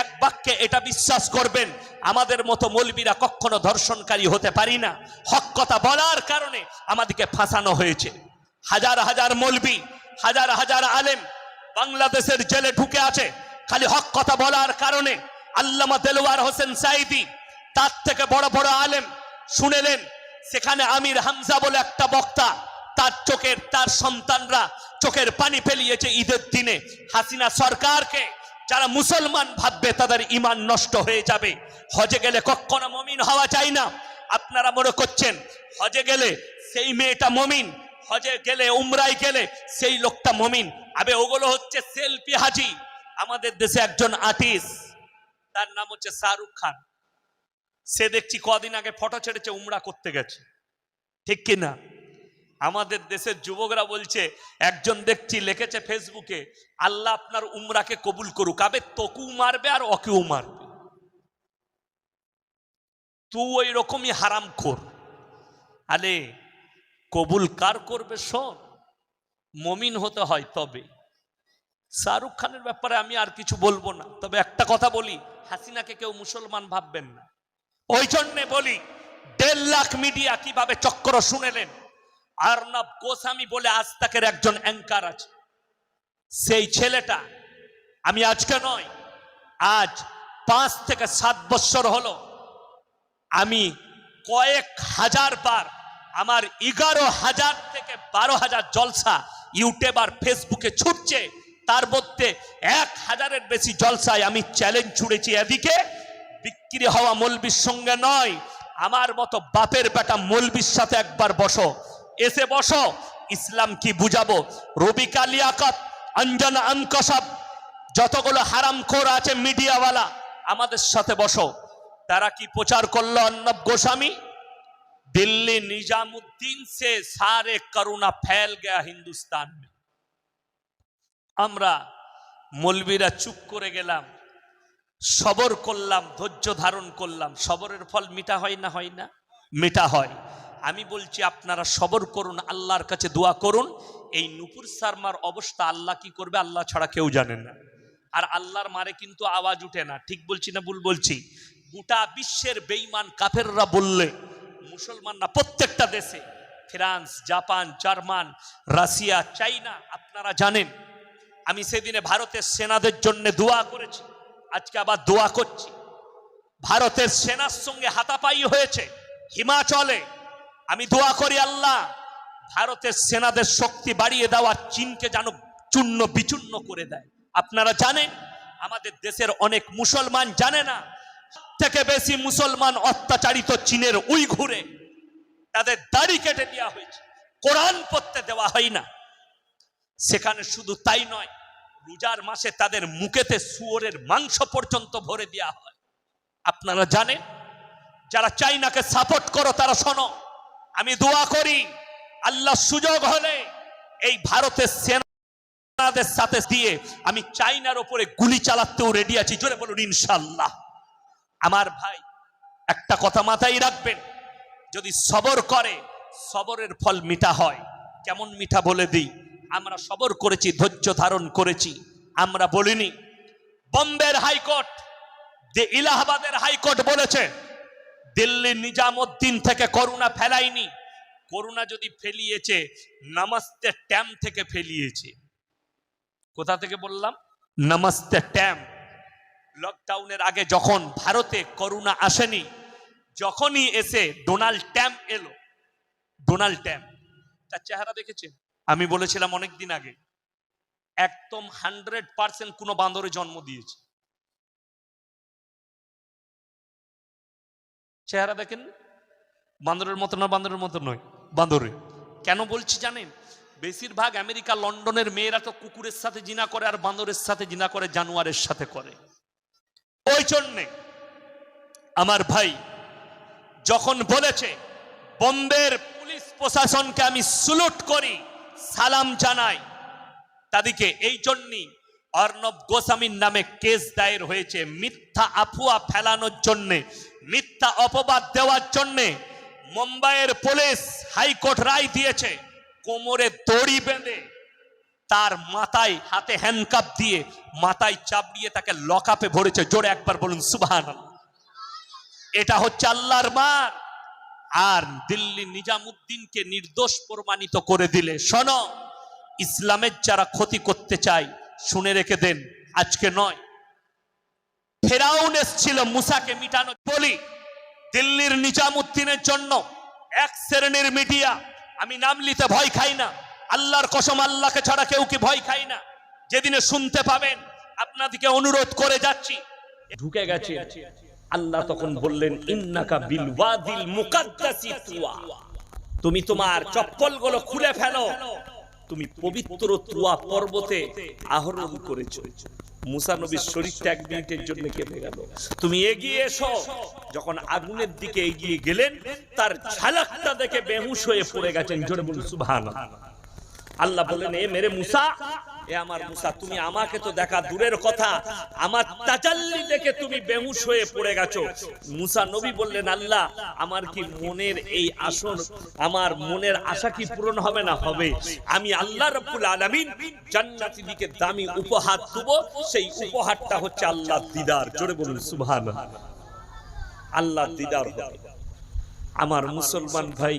এক বাক্যে এটা বিশ্বাস করবেন, আমাদের মতো মৌলবীরা কখনো ধর্ষণকারী হতে পারি না। হক কথা বলার কারণে আমাদেরকে ফাঁসানো হয়েছে। হাজার হাজার মৌলবী, হাজার হাজার আলেম বাংলাদেশের জেলে ঢুকে আছে। খালি হক কথা বলার কারণে আল্লামা দেলোয়ার হোসেন সাইদি, তার থেকে বড় বড় আলেম শুনেলেন, সেখানে আমির হামজা বলে একটা বক্তা, তার চোখের, তার সন্তানরা চোখের পানি ফেলিয়েছে ঈদের দিনে। হাসিনা সরকারকে যারা মুসলমান ভাববে তাদের ইমান নষ্ট হয়ে যাবে। হজে গেলে কখনো মমিন হওয়া চাই না। আপনারা মনে করছেন, হজে গেলে সেই মেয়েটা মমিন, হজে গেলে, উমরায় গেলে সেই লোকটা মমিন। আবে ওগুলো হচ্ছে সেলফি হাজি। আমাদের দেশে একজন আর্টিস্ট, তার নাম হচ্ছে শাহরুখ খান। সে দেখছি কদিন আগে ফটো ছেড়েছে, উমরা করতে গেছে। ঠিক কি না আমাদের দেশের যুবকরা বলছে, একজন দেখছি লিখেছে ফেসবুকে, আল্লাহ আপনার উমরাকে কবুল করুক। আবে তোকেও মারবে আর ওকেও মারবে। তুই ওই রকমই হারাম কর আরে, কবুল কার করবে শোন, মমিন হতে হয় তবে। শাহরুখ খানের ব্যাপারে আমি আর কিছু বলব না, তবে একটা কথা বলি, হাসিনাকে কেউ মুসলমান ভাববেন না। ওই জন্যে বলি, দেড় লাখ মিডিয়া কীভাবে চক্র শুনেলেন আর্নব গোস্বামী বলে আজ তাকের একজন অ্যাঙ্কার আছে। সেই ছেলেটা, আমি আজকে নয়, আজ পাঁচ থেকে সাত বছর হলো, আমি কয়েক হাজার বার, আমার এগারো হাজার থেকে বারো হাজার জলসা ইউটিউব আর ফেসবুকে ছুটছে, তার মধ্যে এক হাজারের বেশি জলসায় আমি চ্যালেঞ্জ ছুড়েছি এদিকে, বিক্রি হওয়া মলবির সঙ্গে নয়, আমার মতো বাপের বেটা মলবির সাথে একবার বসো এসে বসো ইসলাম কি বুঝাবো রবি কালিয়াকত অঞ্জন আনকসব যতগুলো হারাম খোর আছে মিডিয়াওয়ালা আমাদের সাথে বসো তারা কি প্রচার করলো অর্ণব গোস্বামী दिल्ली निजामुद्दीन से सारे करुणा फैल गया हिंदुस्तान में আমরা মলবিরা চুপ করে গেলাম সবর করলাম ধৈর্য ধারণ করলাম সবরের ফল মিটা হয় না হয় না মিটা হয় আমি বলছি, আপনারা সবর করুন, আল্লাহর কাছে দোয়া করুন। এই নুপুর সারমার অবস্থা আল্লাহ কি করবে, আল্লাহ ছাড়া কেউ জানে না। আর আল্লাহর মারে কিন্তু আওয়াজ উঠে না। ঠিক বলছি না ভুল বলছি? গোটা বিশ্বের বেইমান কাফেররা বললে, মুসলমানরা প্রত্যেকটা দেশে, France, Japan, German, Russia, China, আপনারা জানেন, আমি সেদিনে ভারতের সেনাদের জন্য দোয়া করেছি, আজকে আবার দোয়া করছি। ভারতের সেনার সঙ্গে হাতাপাই হয়েছে, হিমাচলে আমি দোয়া করি আল্লাহ, ভারতের সেনাদের শক্তি বাড়িয়ে দেওয়া চীনকে যেন চূর্ণ বিচূর্ণ করে দেয়। আপনারা জানেন, আমাদের দেশের অনেক মুসলমান জানে না থেকে বেশি মুসলমান অত্যাচারিত চীনের উই ঘুরে তাদের দাড়ি কেটে দেওয়া হয়েছে। কোরআন পড়তে দেওয়া হয় না। সেখানে শুধু তাই নয়, রোজার মাসে তাদের মুখেতে শুয়োরের মাংস পর্যন্ত ভরে দেওয়া হয়। আপনারা জানেন, যারা চাইনাকে সাপোর্ট করো, তারা শোনো আমি দোয়া করি আল্লাহ সুযোগ হলে এই ভারতের সেনাদের সাথে দিয়ে আমি চাইনার ওপরে গুলি চালাতেও রেডি আছি। জোরে বলুন ইনশাল্লাহ আমার ভাই, একটা কথা মাথায় রাখবেন, যদি সবর করে, সবরের ফল মিঠা হয়। কেমন মিঠা বলে দিই? আমরা সবর করেছি, ধৈর্য ধারণ করেছি। আমরা বলিনি, বম্বের হাইকোর্ট যে ইলাহাবাদের হাইকোর্ট বলেছে দিল্লি নিজামুদ্দিন থেকে করুণা ফেলায়নি। করুণা যদি ফেলিয়েছে, নামাস্তে ট্যাম থেকে ফেলিয়েছে। কোথা থেকে বললাম? নামাস্তে ট্যাম। লকডাউনের আগে যখন ভারতে করোনা আসেনি, যখনই এসে ডোনাল্ড ট্যাম্প এলো। ডোনাল্ড ট্যাম্প তার চেহারা দেখেছেন? আমি বলেছিলাম অনেক দিন আগে, একদম হান্ড্রেড পার্সেন্ট কোনো বান্দরে জন্ম দিয়েছে। চেহারা দেখেন, বান্দরের মতো না, বান্দরের মতো নয়, বান্দরে। কেন বলছি জানেন? বেশিরভাগ আমেরিকা, লন্ডনের মেয়েরা তো কুকুরের সাথে জিনা করে আর বান্দরের সাথে জিনা করে, জানুয়ারের সাথে করে। ওই জন্যে আমার ভাই যখন বলেছে, বম্বের পুলিশ প্রশাসনকে আমি সুলুট করি, সালাম জানাই, তাদেরকে এই জন্যই অর্ণব গোস্বামীর নামে কেস দায়ের হয়েছে, মিথ্যা আফুয়া ফেলানোর জন্যে। মিথ্যা অপবাদ দেওয়ার জন্যে মুম্বাইয়ের পুলিশ হাইকোর্ট রায় দিয়েছে, কোমরে দড়ি বেঁধে তার মাথায় হাতে হ্যান্ডকাপ দিয়ে মাথায় চাপ দিয়ে তাকে লকাপে ভরেছে। জোরে একবার বলুন সুবহান এটা হচ্ছে আল্লাহর মার। আর দিল্লি নিজামুদ্দিনকে নির্দোষ প্রমাণিত করে দিলে, শোনো, ইসলামের যারা ক্ষতি করতে চায়, শুনে রেখে দেন, আজকে নয়। ফেরাউন এসছিল মুসাকে মিটানো। বলি, দিল্লির নিজামুদ্দিনের জন্য এক শ্রেণির মিডিয়া, আমি নাম ভয় খাই না। আল্লাহর কসম, আল্লাহকে ছাড়া কেউ কি ভয় খাই না? যেদিনে শুনতে পাবেন অনুরোধ করে যাচ্ছি। ঢুকে গেছে। আল্লাহ তখন বললেন, ইন্নাকা বিল ওয়াদিল মুকাদ্দাসি তুয়া। তুমি তোমার চপ্পলগুলো খুলে ফেলো। তুমি পবিত্র তুয়া পর্বতে আহরণ করেছ। মুসা নবীর শরীরটা এক মিনিটের জন্য কেঁপে গেল। তুমি এগিয়ে এসো। যখন আগুনের দিকে এগিয়ে গেলেন, তার ঝালকটা দেখে বেহুশ হয়ে পড়ে গেছেন। জোরে বলুন, সুবহানাল্লাহ। আল্লাহ বলেন এ মেরে মুসা এ আমার মুসা তুমি আমাকে তো দেখা দূরের কথা। আমার তাজাল্লি দেখে তুমি বেহুশ হয়ে পড়ে গেছো। মুসা নবী বললেন আল্লাহ আমার কি মনের এই আসন আমার মনের আশা কি পূরণ হবে না হবে আমি আল্লাহ রাব্বুল আলামিন জান্নাতি দিকে দামি উপহার দেব। সেই উপহারটা হচ্ছে আল্লাহ দিদার। জোরে বলুন সুবহানাল্লাহ আল্লাহ। দিদার হবে। আমার মুসলমান ভাই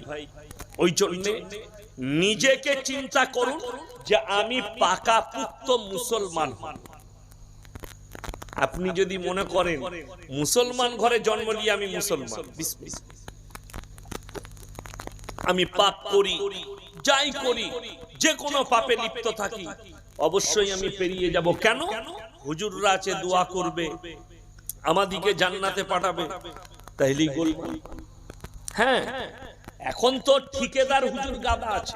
ওই জন্যে নিজেকে চিন্তা করুন যে আমি পাকা পুক্ত মুসলমান। আপনি যদি মনে করেন, মুসলমান ঘরে জন্ম নিয়ে আমি মুসলমান। আমি পাপ করি, যাই করি, যে কোনো পাপে লিপ্ত থাকি, অবশ্যই আমি পেরিয়ে যাব। কেন? হুজুররা আছে, দোয়া করবে, আমাদিকে জান্নাতে পাঠাবে। তাইলেই বলব। হ্যাঁ এখন তো ঠিকেদার হুজুর গাদা আছে।